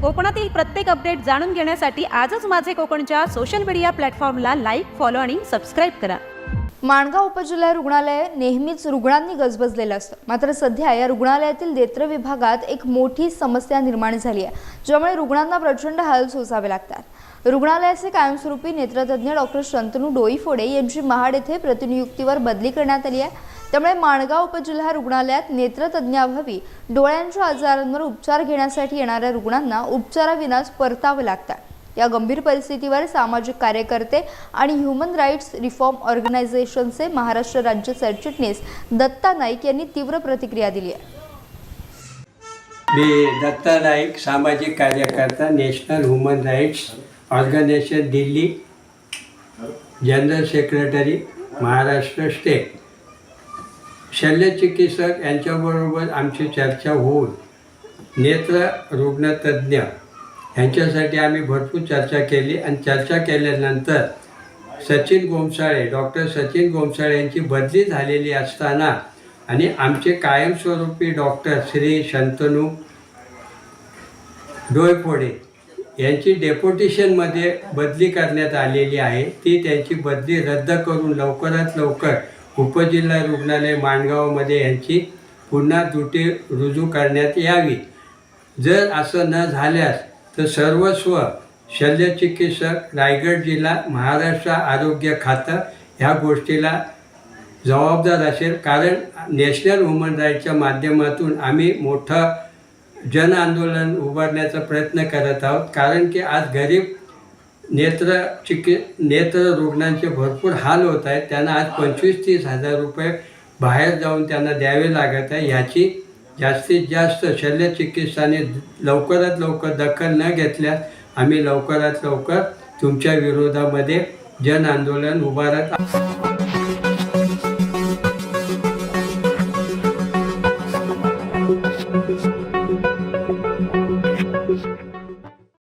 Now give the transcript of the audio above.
कोकणातील प्रत्येक अपडेट जाणून घेण्यासाठी आजच माझे कोकणच्या सोशल मीडिया प्लॅटफॉर्मला लाईक फॉलो आणि सबस्क्राईब करा. माणगाव उपजिल्हा रुग्णालय नेहमीच रुग्णांनी गजबजलेलं असतं. मात्र सध्या या रुग्णालयातील नेत्र विभागात एक मोठी समस्या निर्माण झाली आहे ज्यामुळे रुग्णांना प्रचंड हाल सोसावे लागतात. रुग्णालयाचे कायमस्वरूपी नेत्रतज्ञ डॉक्टर शंतनू डोईफोडे यांची महाड येथे प्रतिनियुक्तीवर बदली करण्यात आली आहे. त्यामुळे माणगाव उपजिल्हा रुग्णालयात नेत्रतज्ञाभावी डोळ्यांच्या आजारांवर उपचार घेण्यासाठी येणाऱ्या रुग्णांना उपचाराविनाच परतावं लागतात या गंभीर परिस्थितीवर सामाजिक कार्यकर्ते आणि ह्युमन राईट्स रिफॉर्म ऑर्गनायझेशनचे महाराष्ट्र राज्य सरचिटणीस दत्ता नाईक यांनी तीव्र प्रतिक्रिया दिली आहे. मी दत्ता नाईक सामाजिक कार्यकर्ता national human rights organisation Delhi general secretary Maharashtra state. शल्यचिकित्सक यांच्याबरोबर आमची चर्चा होऊन नेत्र रुग्णतज्ञ यांच्यासाठी आम्ही भरपूर चर्चा केली आणि चर्चा केल्यानंतर सचिन गोमसाळे डॉक्टर सचिन गोमसाळे यांची बदली झालेली असताना आणि आमचे कायमस्वरूपी डॉक्टर श्री शंतनू डोयफोडे यांची डेप्युटेशनमध्ये बदली करण्यात आलेली आहे. ती त्यांची बदली रद्द करून लवकरात लवकर उपजिल्हा रुग्णालय माणगावमध्ये यांची पुन्हा दुटी रुजू करण्यात यावी. जर असं न झाल्यास तर सर्वस्व शल्यचिकित्सक रायगड जिल्हा महाराष्ट्र आरोग्य खातं ह्या गोष्टीला जबाबदार असेल. कारण नॅशनल वुमन राईटच्या माध्यमातून आम्ही मोठं जन आंदोलन उभारण्याचा प्रयत्न करत आहोत. कारण की आज गरीब नेत्र चिकि नेत्र रुग्णांचे भरपूर हाल होत आहेत. त्यांना आज पंचवीस तीस हजार रुपये बाहेर जाऊन त्यांना द्यावे लागत आहे. ह्याची जास्तीत जास्त शल्यचिकित्साने लवकरात लवकर दखल न घेतल्यास आम्ही लवकरात लवकर तुमच्या विरोधामध्ये जन आंदोलन उभारत आहोत.